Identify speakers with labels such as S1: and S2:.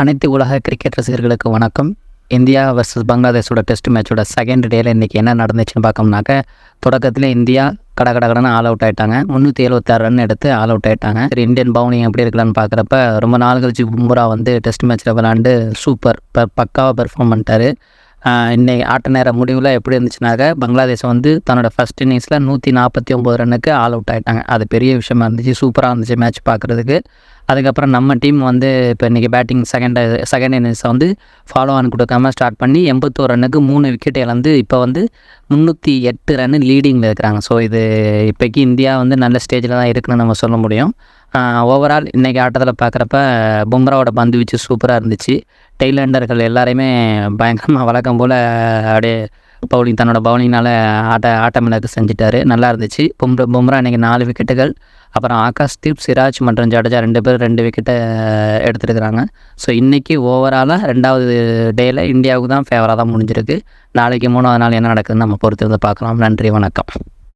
S1: அனைத்து உலக கிரிக்கெட் ரசிகர்களுக்கு வணக்கம். இந்தியா வர்சஸ் பங்களாதேஷோட டெஸ்ட் மேட்சோட செகண்ட் டேல இன்றைக்கி என்ன நடந்துச்சுன்னு பார்க்கோம்னாக்க தொடக்கத்தில் இந்தியா கட கட கடன்னு ஆல் அவுட் ஆயிட்டாங்க. முந்நூற்றி எழுபத்தாறு ரன் எடுத்து ஆல் அவுட் ஆயிட்டாங்க. சரி இந்தியன் பவுலிங் எப்படி இருக்கலான்னு பார்க்குறப்ப ரொம்ப நாள் கழிச்சு பும்ரா வந்து டெஸ்ட் மேட்ச்சில் விளாண்டு சூப்பர் ப பக்காவாக பெர்ஃபார்ம் பண்ணிட்டாரு. இன்னைக்கு ஆட்ட நேர முடிவில் எப்படி இருந்துச்சுனாக்க பங்களாதேஷ் வந்து தன்னோட ஃபர்ஸ்ட் இன்னிங்ஸில் நூற்றி நாற்பத்தி ஒம்பது ரன்னுக்கு ஆல் அவுட் ஆகிட்டாங்க அது பெரிய விஷயமா இருந்துச்சு சூப்பராக இருந்துச்சு மேட்ச் பார்க்குறதுக்கு அதுக்கப்புறம் நம்ம டீம் வந்து இப்போ இன்றைக்கி பேட்டிங் செகண்ட் செகண்ட் இன்னிங்ஸை வந்து ஃபாலோ ஆன் கொடுக்காம ஸ்டார்ட் பண்ணி எண்பத்தோரு ரன்னுக்கு மூணு விக்கெட் இழந்து இப்போ வந்து முந்நூற்றி எட்டு ரன் லீடிங்கில் இருக்கிறாங்க. ஸோ இது இப்போக்கி இந்தியா வந்து நல்ல ஸ்டேஜில் தான் இருக்குன்னு நம்ம சொல்ல முடியும். ஓவரால் இன்றைக்கி ஆட்டத்தில் பார்க்குறப்ப பும்ராவோட பந்து வீச்சு சூப்பராக இருந்துச்சு. டெய்லண்டர்கள் எல்லாரையுமே பயங்கரமாக வழக்கம் போல் அப்படியே பவுலிங் தன்னோட பவுலிங்னால் ஆட்ட ஆட்டமிழக்கு செஞ்சுட்டாரு. நல்லா இருந்துச்சு. பும்ரா பும்ரா இன்றைக்கி நாலு விக்கெட்டுகள் அப்புறம் ஆகாஷ் தீப் சிராஜ் மற்றும் ஜடேஜா ரெண்டு பேர் ரெண்டு விக்கெட்டை எடுத்துருக்குறாங்க. ஸோ இன்றைக்கி ஓவராலாக ரெண்டாவது டேயில் இந்தியாவுக்கு தான் ஃபேவராக தான் முடிஞ்சிருக்கு. நாளைக்கு மூணாவது நாள் என்ன நடக்குதுன்னு நம்ம பொறுத்து வந்து பார்க்கலாம். நன்றி வணக்கம்.